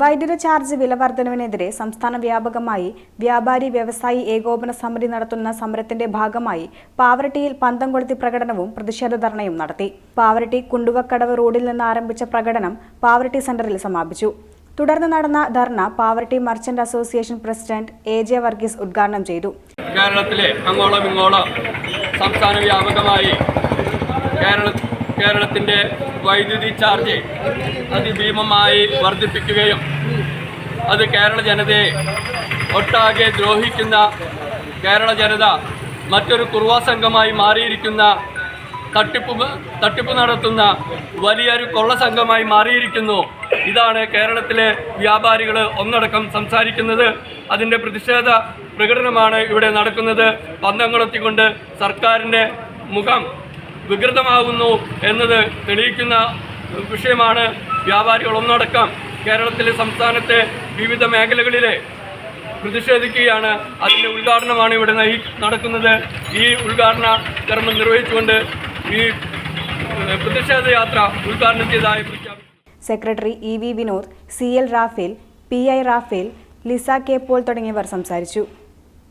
വൈദ്യുത ചാർജ് വില വർധനവിനെതിരെ സംസ്ഥാന വ്യാപകമായി വ്യാപാരി വ്യവസായി ഏകോപന സമിതി നടത്തുന്ന സമരത്തിന്റെ ഭാഗമായി പാവറട്ടിയിൽ പന്തം കൊളുത്തി പ്രകടനവും പ്രതിഷേധ ധർണയും നടത്തി. പാവറട്ടി കുണ്ടുവക്കടവ് റോഡിൽ നിന്ന് ആരംഭിച്ച പ്രകടനം പാവറട്ടി സെന്ററിൽ സമാപിച്ചു. തുടർന്ന് നടന്ന dharna Pavaratty merchant association president A J Varghese ഉദ്ഘാടനം ചെയ്തു. കേരളത്തിലെ അങ്ങോളം ഇങ്ങോളം സംസ്ഥാന വ്യാപകമായി കേരള കേരളത്തിന്റെ വൈദ്യുതി ചാർജ് അതിഭീമമായി വർദ്ധിപ്പിക്കുകയും അത് കേരള ജനതയെ ഒട്ടാകെ ദ്രോഹിക്കുന്ന കേരള ജനത മറ്റൊരു കുറുവാ സംഘമായി മാറിയിരിക്കുന്ന തട്ടിപ്പ് തട്ടിപ്പ് നടത്തുന്ന വലിയൊരു കൊള്ള സംഘമായി മാറിയിരിക്കുന്നു. ഇതാണ് കേരളത്തിലെ വ്യാപാരികൾ ഒന്നടക്കം സംസാരിക്കുന്നത്. അതിന്റെ പ്രതിഷേധ പ്രകടനമാണ് ഇവിടെ നടക്കുന്നത്. പന്തങ്ങളെത്തിക്കൊണ്ട് സർക്കാരിന്റെ മുഖം വികൃതമാകുന്നു എന്നത് തെളിയിക്കുന്ന വിഷയമാണ് വ്യാപാരികൾ ഒന്നടക്കം കേരളത്തിലെ സംസ്ഥാനത്തെ വിവിധ മേഖലകളിലെ പ്രതിഷേധിക്കുകയാണ്. അതിന്റെ ഉദ്ഘാടനമാണ് ഇവിടെ നയി നടക്കുന്നത്. ഈ ഉദ്ഘാടന കർമ്മം നിർവഹിച്ചുകൊണ്ട് ഈ പ്രതിഷേധ യാത്ര ഉദ്ഘാടനം ചെയ്തതായി secretary E V Vinod C L Raphael P I Raphael Lisa K Paul തുടങ്ങിയവർ സംസാരിച്ചു.